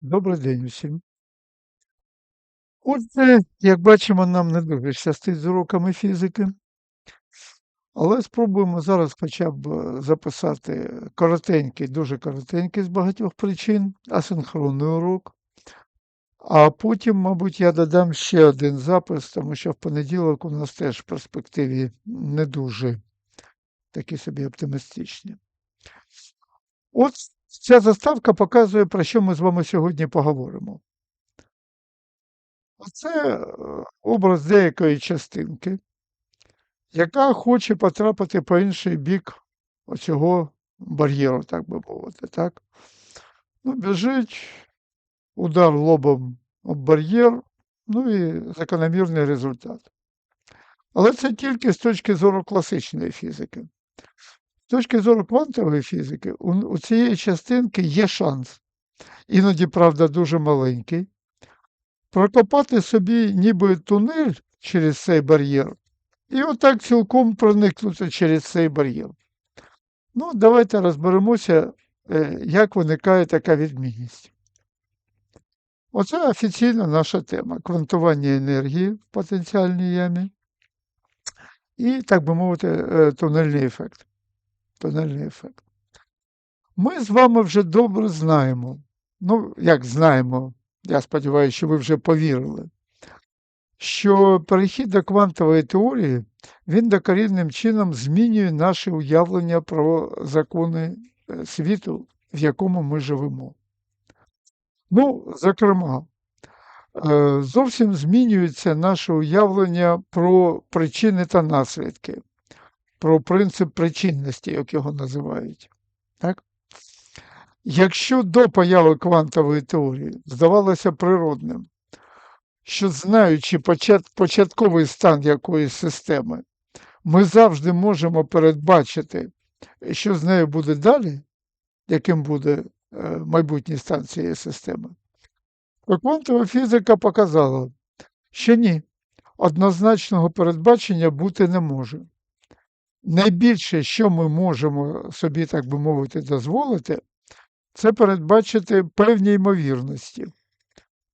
Добрий день усім. Отже, як бачимо, нам не дуже щастить з уроками фізики. Але спробуємо зараз хоча б е, записати коротенький, дуже коротенький з багатьох причин, асинхронний урок. А потім, мабуть, я додам ще один запис, тому що в понеділок у нас теж в перспективі не дуже такі собі оптимістичні. От ця заставка показує, про що ми з вами сьогодні поговоримо. Це е, образ деякої частинки, яка хоче потрапити по інший бік оцього бар'єру, так би мовити. Так? Ну, біжить, удар лобом об бар'єр, ну і закономірний результат. Але це тільки з точки зору класичної фізики. З точки зору квантової фізики, у, у цієї частинки є шанс, іноді, правда, дуже маленький, прокопати собі ніби тунель через цей бар'єр, і отак цілком проникнути через цей бар'єр. Ну, давайте розберемося, е, як виникає така відмінність. Оце офіційна наша тема квантування енергії в потенціальній ямі і, так би мовити, е, тунельний ефект. Тунельний ефект. Ми з вами вже добре знаємо, ну, як знаємо, я сподіваюся, що ви вже повірили, що перехід до квантової теорії, він докорінним чином змінює наше уявлення про закони е, світу, в якому ми живемо. Ну, зокрема, е, зовсім змінюється наше уявлення про причини та наслідки, про принцип причинності, як його називають. Так? Якщо до появи квантової теорії здавалося природним, що знаючи почат, початковий стан якоїсь системи, ми завжди можемо передбачити, що з нею буде далі, яким буде е, майбутній стан цієї системи, то квантова фізика показала, що ні, однозначного передбачення бути не може. Найбільше, що ми можемо собі, так би мовити, дозволити, це передбачити певні ймовірності.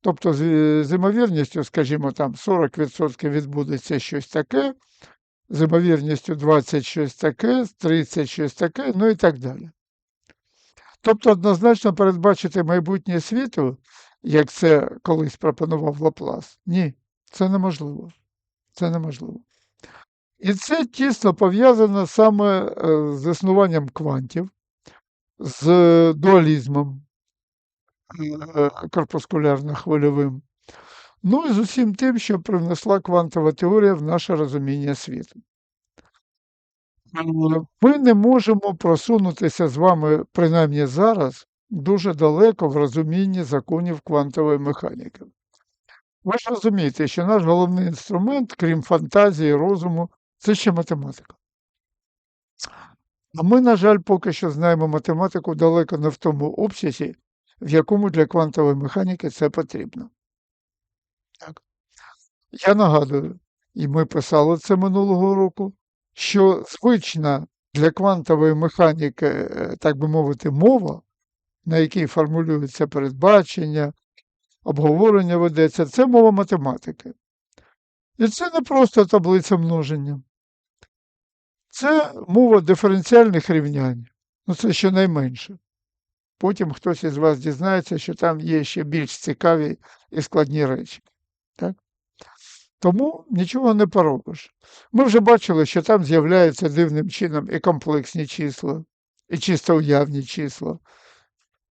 Тобто, з, ймовірністю, скажімо, там 40% відбудеться щось таке, з ймовірністю 20 щось таке, 30 щось таке, ну і так далі. Тобто, однозначно передбачити майбутнє світу, як це колись пропонував Лаплас, ні, це неможливо. Це неможливо. І це тісно пов'язано саме е, з існуванням квантів, з дуалізмом е, корпускулярно-хвильовим, ну і з усім тим, що привнесла квантова теорія в наше розуміння світу. Е, Ми не можемо просунутися з вами, принаймні зараз, дуже далеко в розумінні законів квантової механіки. Ви ж розумієте, що наш головний інструмент, крім фантазії, розуму, це ще математика. А ми, на жаль, поки що знаємо математику далеко не в тому обсязі, в якому для квантової механіки це потрібно. Так. Я нагадую, і ми писали це минулого року, що звична для квантової механіки, е, так би мовити, мова, на якій формулюються передбачення, обговорення ведеться, це мова математики. І це не просто таблиця множення. Це мова диференціальних рівнянь. Ну, це щонайменше. Потім хтось із вас дізнається, що там є ще більш цікаві і складні речі. Так? Тому нічого не поробиш. Ми вже бачили, що там з'являються дивним чином і комплексні числа, і чисто уявні числа,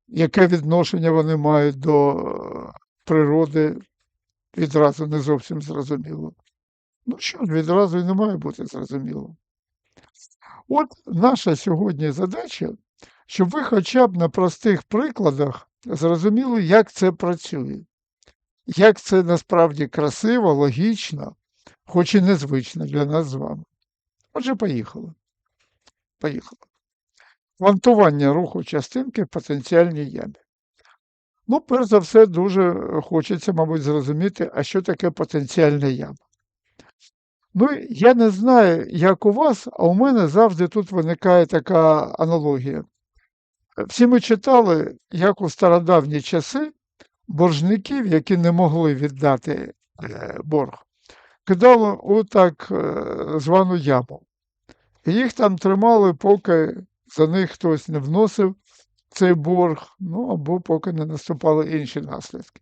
яке відношення вони мають до е, природи, відразу не зовсім зрозуміло. Ну що відразу і не має бути зрозуміло. От наша сьогодні задача, щоб ви хоча б на простих прикладах зрозуміли, як це працює, як це насправді красиво, логічно, хоч і незвично для нас з вами. Отже, поїхали. Поїхали. Квантування руху частинки в потенціальній ямі. Ну, перш за все, дуже хочеться, мабуть, зрозуміти, а що таке потенціальна яма. Ну, я не знаю, як у вас, а у мене завжди тут виникає така аналогія. Всі ми читали, як у стародавні часи боржників, які не могли віддати е, борг, кидали у так е, звану яму. І їх там тримали, поки за них хтось не вносив цей борг, ну або поки не наступали інші наслідки.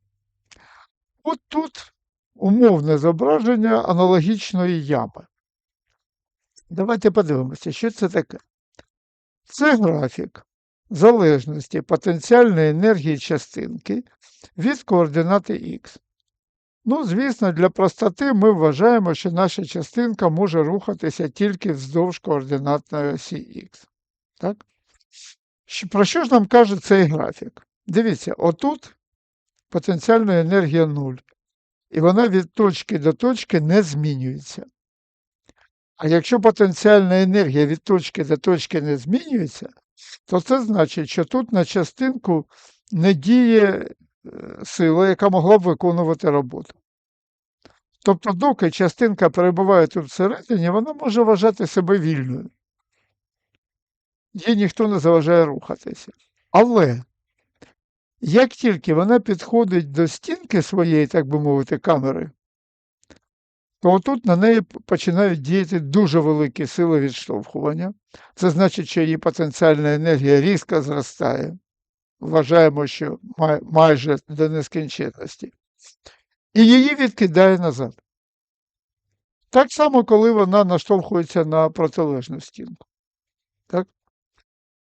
От тут умовне зображення аналогічної ями. Давайте подивимося, що це таке. Це графік залежності потенціальної енергії частинки від координати х. Ну, звісно, для простоти ми вважаємо, що наша частинка може рухатися тільки вздовж координатної осі х. Так? Про що ж нам каже цей графік? Дивіться, отут потенціальна енергія 0. І вона від точки до точки не змінюється. А якщо потенціальна енергія від точки до точки не змінюється, то це значить, що тут на частинку не діє е, сила, яка могла б виконувати роботу. Тобто, доки частинка перебуває тут всередині, вона може вважати себе вільною. Їй ніхто не заважає рухатися. Але як тільки вона підходить до стінки своєї, так би мовити, камери, то отут на неї починають діяти дуже великі сили відштовхування. Це значить, що її потенціальна енергія різко зростає. Вважаємо, що май- майже до нескінченності. І її відкидає назад. Так само, коли вона наштовхується на протилежну стінку. Так?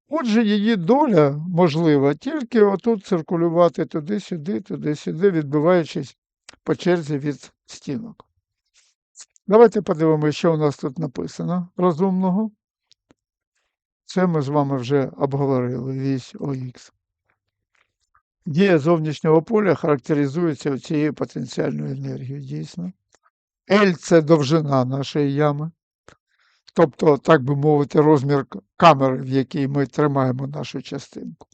Отже, її доля можлива тільки отут циркулювати туди-сюди, туди-сюди, відбиваючись по черзі від стінок. Давайте подивимося, що у нас тут написано розумного. Це ми з вами вже обговорили вісь ОХ. Дія зовнішнього поля характеризується цією потенціальною енергією, дійсно. L це довжина нашої ями, тобто, так би мовити, розмір камери, в якій ми тримаємо нашу частинку.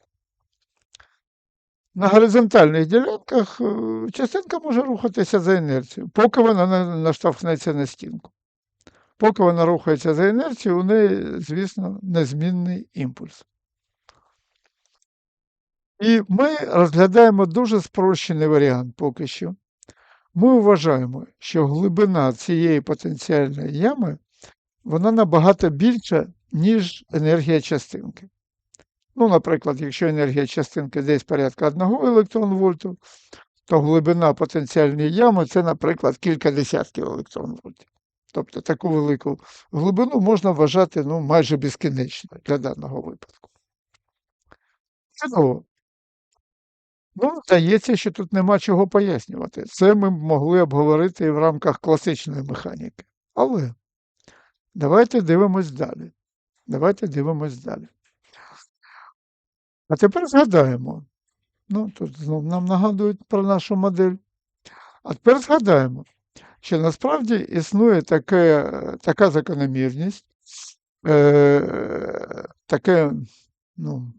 На горизонтальних ділянках е, частинка може рухатися за інерцією, поки вона не наштовхнеться на стінку. Поки вона рухається за інерцією, у неї, звісно, незмінний імпульс. І ми розглядаємо дуже спрощений варіант поки що. Ми вважаємо, що глибина цієї потенціальної ями вона набагато більша, ніж енергія частинки. Ну, наприклад, якщо енергія частинки десь порядка 1 електрон вольту, то глибина потенціальної ями це, наприклад, кілька десятків електрон вольтів. Тобто таку велику глибину можна вважати ну, майже безкінечною для даного випадку. Ну, здається, що тут нема чого пояснювати. Це ми могли обговорити і в рамках класичної механіки. Але давайте дивимось далі. Давайте дивимось далі. А тепер згадаємо. Ну, тут знов нам нагадують про нашу модель. А тепер згадаємо, що насправді існує таке, така закономірність, е, таке, ну,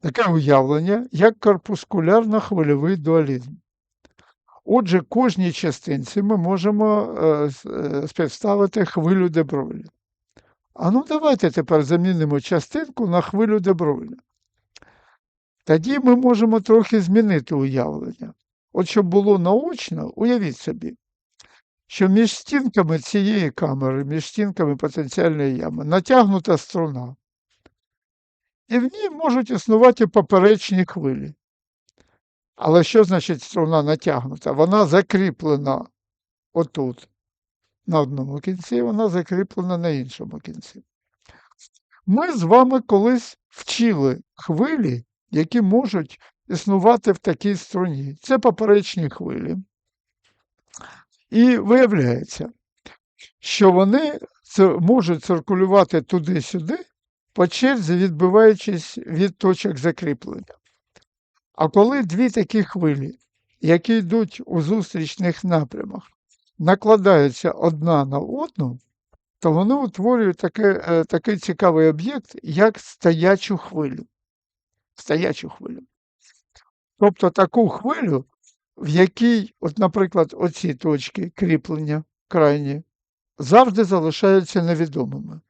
таке уявлення, як корпускулярно-хвильовий дуалізм. Отже, кожній частинці ми можемо е, е, співставити хвилю Дебройля. А ну давайте тепер замінимо частинку на хвилю Дебройля. Тоді ми можемо трохи змінити уявлення. От щоб було наочно, уявіть собі, що між стінками цієї камери, між стінками потенціальної ями, натягнута струна. І в ній можуть існувати поперечні хвилі. Але що значить струна натягнута? Вона закріплена отут, на одному кінці, вона закріплена на іншому кінці. Ми з вами колись вчили хвилі, які можуть існувати в такій струні. Це поперечні хвилі. І виявляється, що вони можуть циркулювати туди-сюди, по черзі відбиваючись від точок закріплення. А коли дві такі хвилі, які йдуть у зустрічних напрямах, накладаються одна на одну, то вони утворюють таке, е, такий цікавий об'єкт, як стоячу хвилю. Стоячу хвилю. Тобто таку хвилю, в якій, от, наприклад, оці точки кріплення крайні, завжди залишаються невідомими.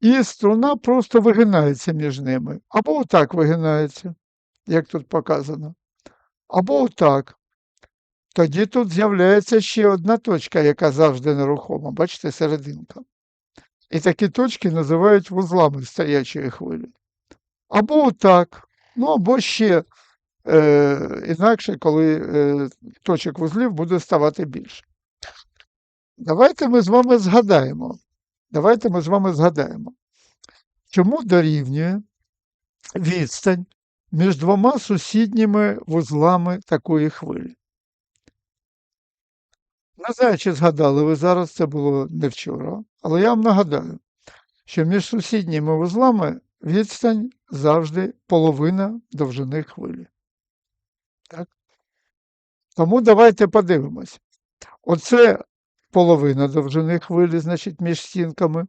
І струна просто вигинається між ними, або отак вигинається, як тут показано. Або отак. Тоді тут з'являється ще одна точка, яка завжди нерухома. Бачите, серединка. І такі точки називають вузлами стоячої хвилі. Або отак. Ну, або ще е, інакше, коли е, точок вузлів буде ставати більше. Давайте ми з вами згадаємо. Давайте ми з вами згадаємо, чому дорівнює відстань між двома сусідніми вузлами такої хвилі. Не знаю, чи згадали ви зараз, це було не вчора, але я вам нагадаю, що між сусідніми вузлами відстань завжди половина довжини хвилі. Так? Тому давайте подивимось. Оце половина довжини хвилі, значить, між стінками.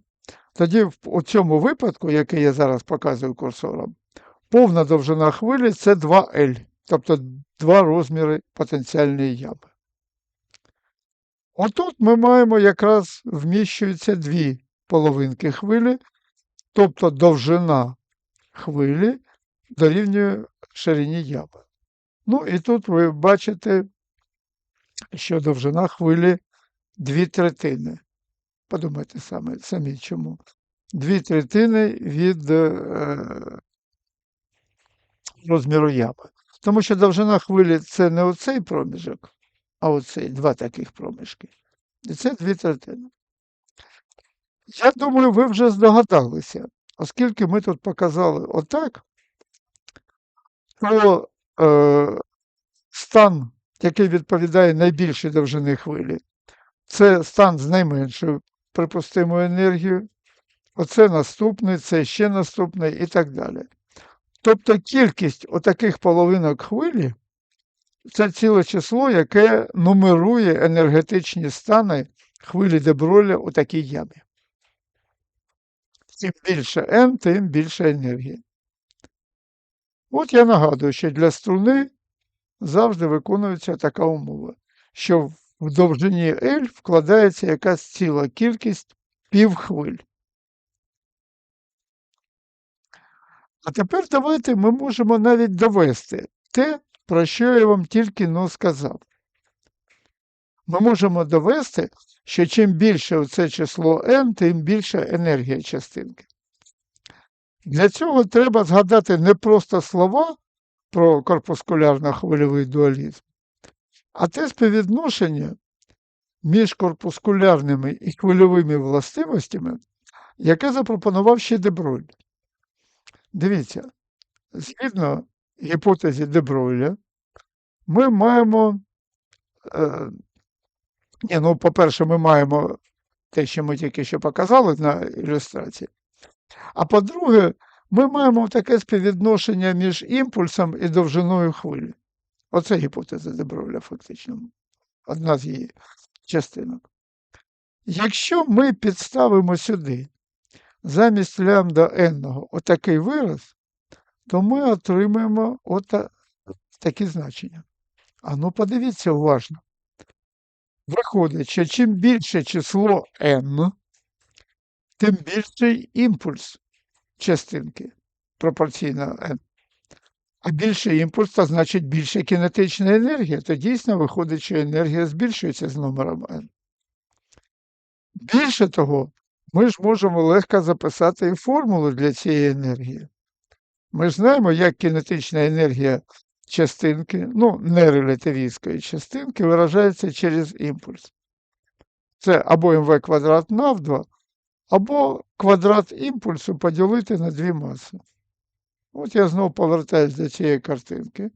Тоді в цьому випадку, який я зараз показую курсором, повна довжина хвилі це 2L, тобто два розміри потенціальної ями. Отут ми маємо якраз вміщуються дві половинки хвилі, тобто довжина хвилі дорівнює ширині ями. Ну і тут ви бачите, що довжина хвилі дві третини. Подумайте самі, самі чому. Дві третини від е, розміру ями. Тому що довжина хвилі це не оцей проміжок, а оцей два таких проміжки. І це дві третини. Я думаю, ви вже здогадалися, оскільки ми тут показали отак, то е, стан, який відповідає найбільшій довжини хвилі, це стан з найменшою припустимою енергією, оце наступний, це ще наступний і так далі. Тобто кількість отаких половинок хвилі це ціле число, яке нумерує енергетичні стани хвилі деброля у такій ямі. Чим більше N, тим більше енергії. От я нагадую, що для струни завжди виконується така умова, що в довжині L вкладається якась ціла кількість півхвиль. А тепер давайте ми можемо навіть довести те, про що я вам тільки но сказав. Ми можемо довести, що чим більше це число n, тим більша енергія частинки. Для цього треба згадати не просто слова про корпускулярно-хвильовий дуалізм, а те співвідношення між корпускулярними і хвильовими властивостями, яке запропонував ще Деброль. Дивіться, згідно гіпотезі Дебройля, ми маємо, е, ні, ну, по-перше, ми маємо те, що ми тільки що показали на ілюстрації. А по-друге, ми маємо таке співвідношення між імпульсом і довжиною хвилі. Оце гіпотеза Деброля, фактично, одна з її частинок. Якщо ми підставимо сюди замість лямбда n отакий вираз, то ми отримаємо ота, такі значення. А ну подивіться уважно. Виходить, що чим більше число n, тим більший імпульс частинки пропорційно n. А більший імпульс, то значить більша кінетична енергія, то дійсно виходить, що енергія збільшується з номером n. Більше того, ми ж можемо легко записати і формулу для цієї енергії. Ми ж знаємо, як кінетична енергія частинки, ну, нерелятивістської частинки, виражається через імпульс. Це або МВ квадрат нав 2, або квадрат імпульсу поділити на дві маси. От я знову повертаюся до цієї картинки.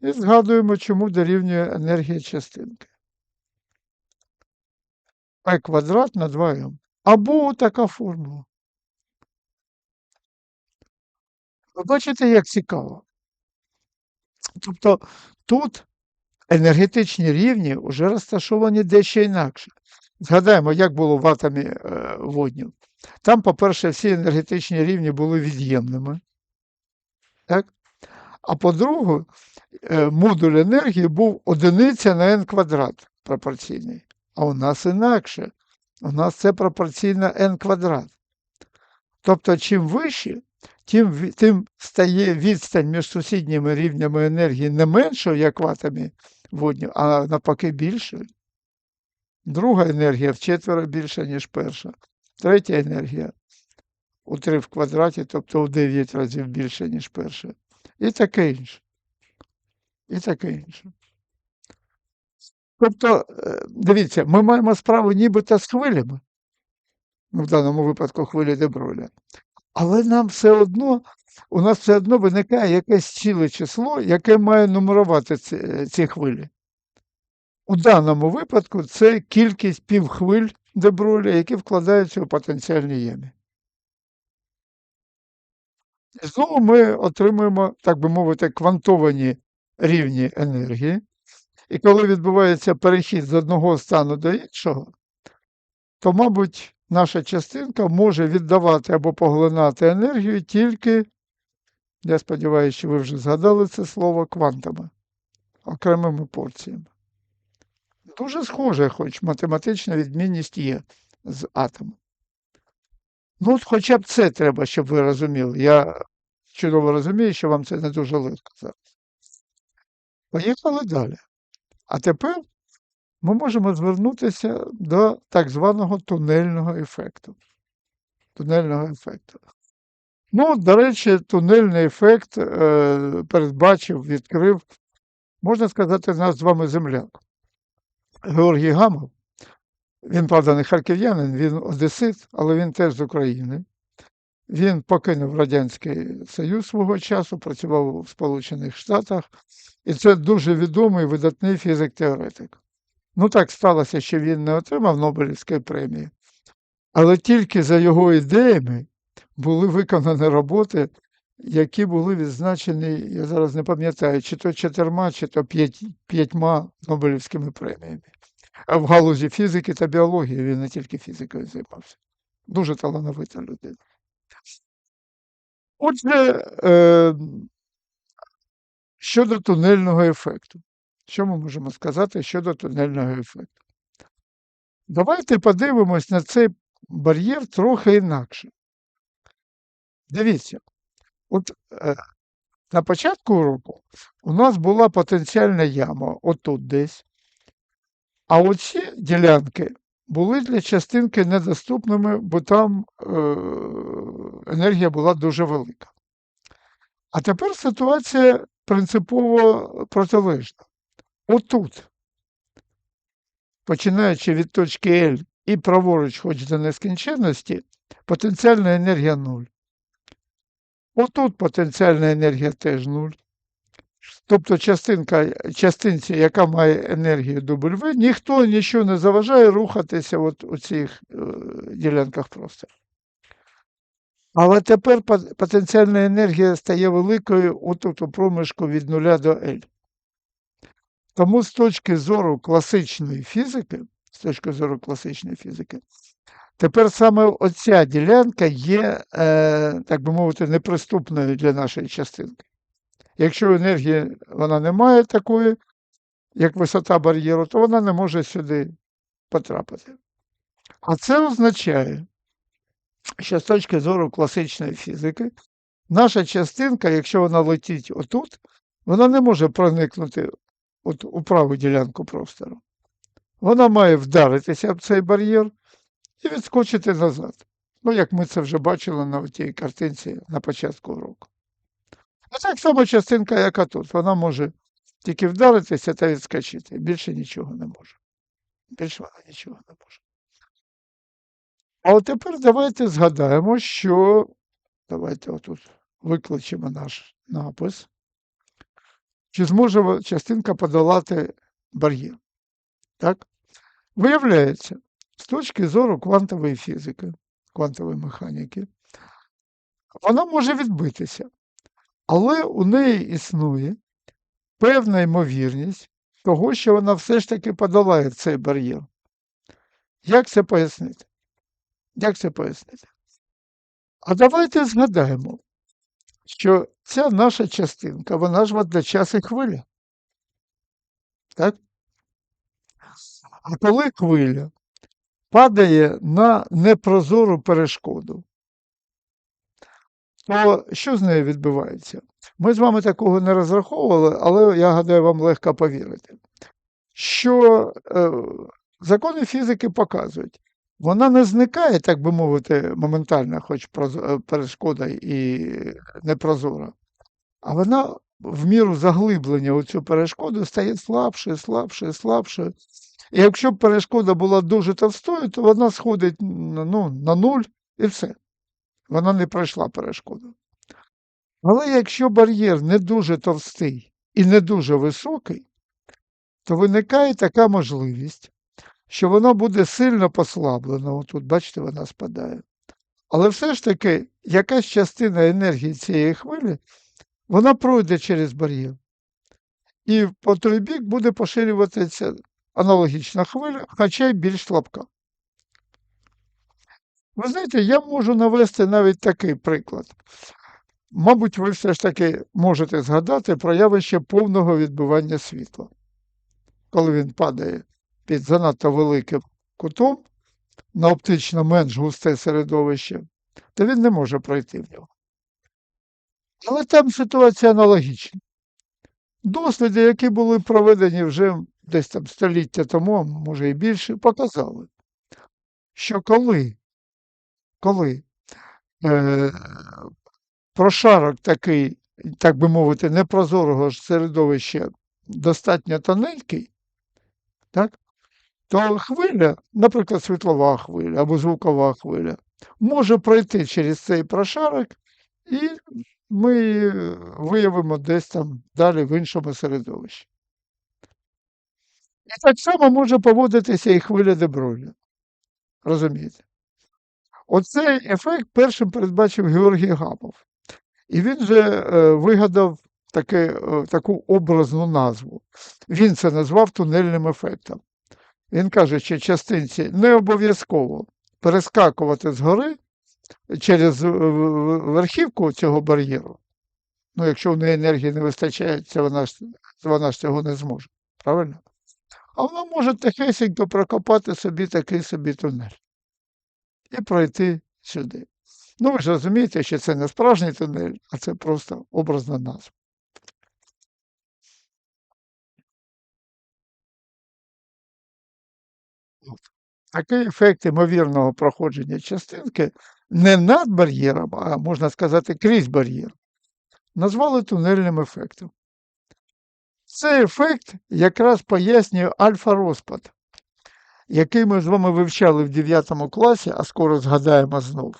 І згадуємо, чому дорівнює енергія частинки. P квадрат на 2m. Або така формула. Ви бачите, як цікаво. Тобто тут енергетичні рівні вже розташовані дещо інакше. Згадаємо, як було в атомі е, водню. Там, по-перше, всі енергетичні рівні були від'ємними. Так? А по-друге, е, модуль енергії був одиниця на n квадрат пропорційний. А у нас інакше. У нас це пропорційно n квадрат. Тобто, чим вище, тим, тим стає відстань між сусідніми рівнями енергії не меншою, як в атомі водню, а навпаки більшою. Друга енергія вчетверо більша, ніж перша. Третя енергія у 3 в квадраті, тобто у 9 разів більше, ніж перша. І таке інше. І таке інше. Тобто, е, дивіться, ми маємо справу нібито з хвилями, ну, в даному випадку хвилі Деброля. Але нам все одно, у нас все одно виникає якесь ціле число, яке має нумерувати ці, е, ці хвилі. У даному випадку це кількість півхвиль Деброля, які вкладаються у потенціальні ями. І знову ми отримуємо, так би мовити, квантовані рівні енергії. І коли відбувається перехід з одного стану до іншого, то, мабуть, наша частинка може віддавати або поглинати енергію тільки, я сподіваюся, що ви вже згадали це слово, квантами, окремими порціями. Дуже схоже, хоч математична відмінність є з атомом. Ну, от хоча б це треба, щоб ви розуміли. Я чудово розумію, що вам це не дуже легко зараз. Поїхали далі. А тепер ми можемо звернутися до так званого тунельного ефекту. Тунельного ефекту. Ну, до речі, тунельний ефект е, передбачив, відкрив, можна сказати, наш з вами земляк. Георгій Гамов. Він, правда, не харків'янин, він одесит, але він теж з України. Він покинув Радянський Союз свого часу, працював у Сполучених Штатах, і це дуже відомий видатний фізик-теоретик. Ну, так сталося, що він не отримав Нобелівської премії, але тільки за його ідеями були виконані роботи, які були відзначені, я зараз не пам'ятаю, чи то чотирма, чи то п'ятьма Нобелівськими преміями. А в галузі фізики та біології він не тільки фізикою займався. Дуже талановита людина. Отже, е, щодо тунельного ефекту. Що ми можемо сказати щодо тунельного ефекту? Давайте подивимось на цей бар'єр трохи інакше. Дивіться, от е, на початку року у нас була потенціальна яма отут десь, а оці ділянки були для частинки недоступними, бо там е, енергія була дуже велика. А тепер ситуація принципово протилежна. Отут, починаючи від точки L і праворуч, хоч до нескінченності, потенціальна енергія 0. Отут потенціальна енергія теж 0. Тобто частинка, частинці, яка має енергію W, ніхто нічого не заважає рухатися от у цих е, ділянках простору. Але тепер потенціальна енергія стає великою отут у проміжку від 0 до L. Тому з точки зору класичної фізики, з точки зору класичної фізики, тепер саме оця ділянка є, е, так би мовити, неприступною для нашої частинки. Якщо енергії вона не має такої, як висота бар'єру, то вона не може сюди потрапити. А це означає, що з точки зору класичної фізики, наша частинка, якщо вона летить отут, вона не може проникнути от у праву ділянку простору. Вона має вдаритися об цей бар'єр і відскочити назад. Ну, як ми це вже бачили на тій картинці на початку року. А так само частинка, яка тут, вона може тільки вдаритися та відскочити. Більше нічого не може. Більше вона нічого не може. А от тепер давайте згадаємо, що давайте отут викличемо наш напис. Чи зможе частинка подолати бар'єр? Так? Виявляється, з точки зору квантової фізики, квантової механіки, вона може відбитися, але у неї існує певна ймовірність того, що вона все ж таки подолає цей бар'єр. Як це пояснити? Як це пояснити? А давайте згадаємо, що ця наша частинка, вона ж водночас і хвиля. Так? А коли хвиля падає на непрозору перешкоду, то що з нею відбувається? Ми з вами такого не розраховували, але я гадаю, вам легко повірити, що е, закони фізики показують, вона не зникає, так би мовити, моментально, хоч е, перешкода і непрозора, а вона в міру заглиблення у цю перешкоду стає слабше, слабше, слабше. І якщо перешкода була дуже товстою, то вона сходить ну, на нуль і все. Вона не пройшла перешкоду. Але якщо бар'єр не дуже товстий і не дуже високий, то виникає така можливість, що воно буде сильно послаблено. Отут, бачите, вона спадає. Але все ж таки, якась частина енергії цієї хвилі, вона пройде через бар'єр. І по той бік буде поширюватися аналогічна хвиля, хоча й більш слабка. Ви знаєте, я можу навести навіть такий приклад. Мабуть, ви все ж таки можете згадати про явище повного відбивання світла. Коли він падає під занадто великим кутом на оптично менш густе середовище, то він не може пройти в нього. Але там ситуація аналогічна. Досліди, які були проведені вже десь там століття тому, може і більше, показали, що коли, коли е, прошарок такий, так би мовити, непрозорого ж середовища достатньо тоненький, так, то хвиля, наприклад, світлова хвиля або звукова хвиля, може пройти через цей прошарок, і ми її виявимо десь там далі в іншому середовищі. І так само може поводитися і хвиля Деброля. Розумієте? Оцей ефект першим передбачив Георгій Гамов. І він же е, вигадав таке, е, таку образну назву. Він це назвав тунельним ефектом. Він каже, що частинці не обов'язково перескакувати згори через е, верхівку цього бар'єру. Ну, якщо в неї енергії не вистачає, це вона ж, вона ж цього не зможе. Правильно? А вона може тихесенько прокопати собі такий собі тунель і пройти сюди. Ну, ви ж розумієте, що це не справжній тунель, а це просто образна назва. Такий ефект ймовірного проходження частинки не над бар'єром, а можна сказати, крізь бар'єр, назвали тунельним ефектом. Цей ефект якраз пояснює альфа-розпад, який ми з вами вивчали в 9 класі, а скоро згадаємо знов.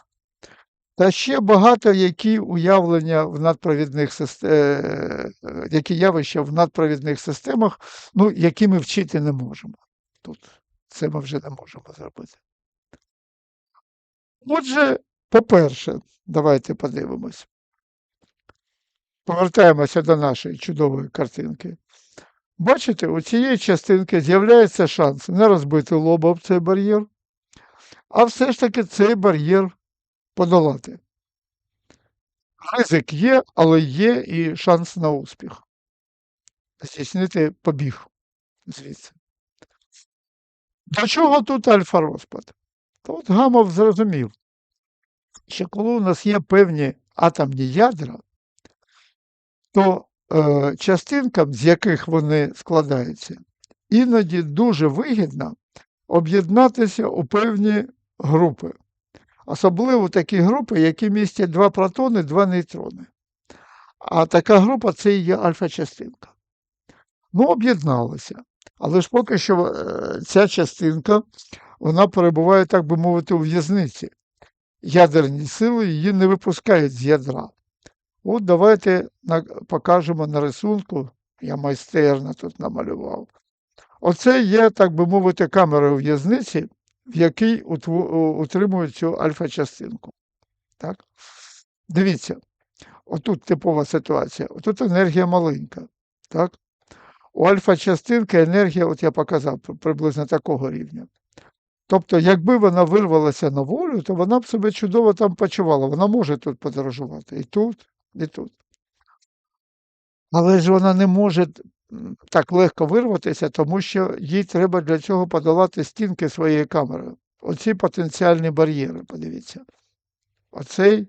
Та ще багато які уявлення в надпровідних системах, які явища в надпровідних системах, ну, які ми вчити не можемо. Тут це ми вже не можемо зробити. Отже, по-перше, давайте подивимось. Повертаємося до нашої чудової картинки. Бачите, у цієї частинки з'являється шанс не розбити лоба об цей бар'єр, а все ж таки цей бар'єр подолати. Ризик є, але є і шанс на успіх. Здійснити побіг звідси. До чого тут альфа-розпад? То от Гамов зрозумів, що коли у нас є певні атомні ядра, то частинкам, з яких вони складаються, іноді дуже вигідно об'єднатися у певні групи. Особливо такі групи, які містять два протони, два нейтрони. А така група це і є альфа-частинка. Ну, об'єдналися. Але ж поки що е, ця частинка, вона перебуває, так би мовити, у в'язниці. Ядерні сили її не випускають з ядра. От давайте покажемо на рисунку, я майстерно тут намалював. Оце є, так би мовити, камера у в'язниці, в якій утво- утримують цю альфа-частинку. Так? Дивіться, отут типова ситуація. Отут енергія маленька. Так? У альфа-частинки енергія, от я показав, приблизно такого рівня. Тобто, якби вона вирвалася на волю, то вона б себе чудово там почувала. Вона може тут подорожувати. І тут, і тут. Але ж вона не може так легко вирватися, тому що їй треба для цього подолати стінки своєї камери. Оці потенціальні бар'єри, подивіться. Оцей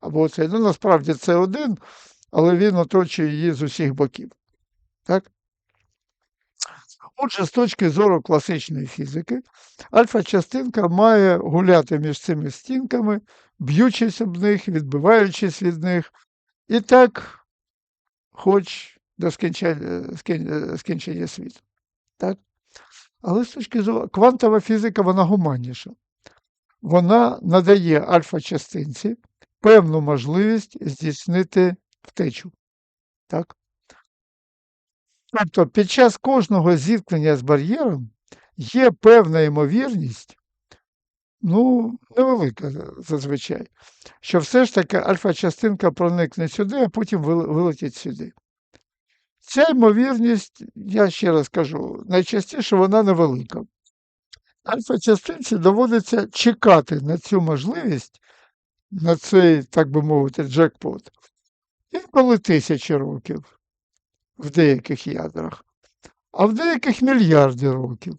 або оцей. Ну, насправді це один, але він оточує її з усіх боків. Так? Отже, з точки зору класичної фізики, альфа-частинка має гуляти між цими стінками, б'ючись об них, відбиваючись від них, і так, хоч до скінчення, скінчення світу. Так? Але з точки зору квантова фізика, вона гуманніша. Вона надає альфа-частинці певну можливість здійснити втечу. Так? Тобто під час кожного зіткнення з бар'єром є певна ймовірність, ну, невелика зазвичай, що все ж таки альфа-частинка проникне сюди, а потім вилетить сюди. Ця ймовірність, я ще раз кажу, найчастіше вона невелика. Альфа-частинці доводиться чекати на цю можливість, на цей, так би мовити, джекпот, інколи тисячі років в деяких ядрах, а в деяких мільярди років.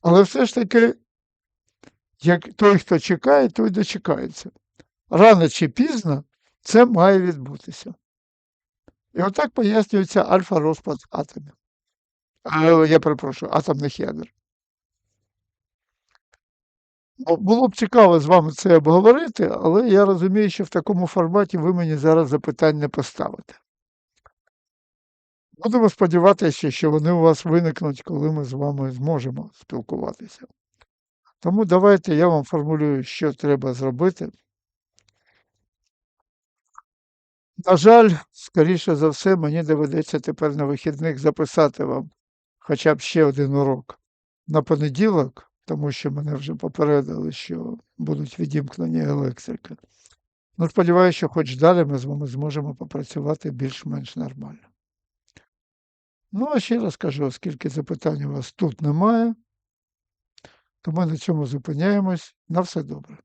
Але все ж таки, як той, хто чекає, той дочекається. Рано чи пізно це має відбутися. І отак пояснюється альфа-розпад атомів. Я перепрошую, атомних ядер. Бо Було б цікаво з вами це обговорити, але я розумію, що в такому форматі ви мені зараз запитань не поставите. Будемо сподіватися, що вони у вас виникнуть, коли ми з вами зможемо спілкуватися. Тому давайте я вам формулюю, що треба зробити. На жаль, скоріше за все, мені доведеться тепер на вихідних записати вам хоча б ще один урок на понеділок, тому що мене вже попередили, що будуть відімкнені електрики. Ну, сподіваюся, що хоч далі ми з вами зможемо попрацювати більш-менш нормально. Ну, а ще раз кажу, оскільки запитань у вас тут немає, то ми на цьому зупиняємось. На все добре.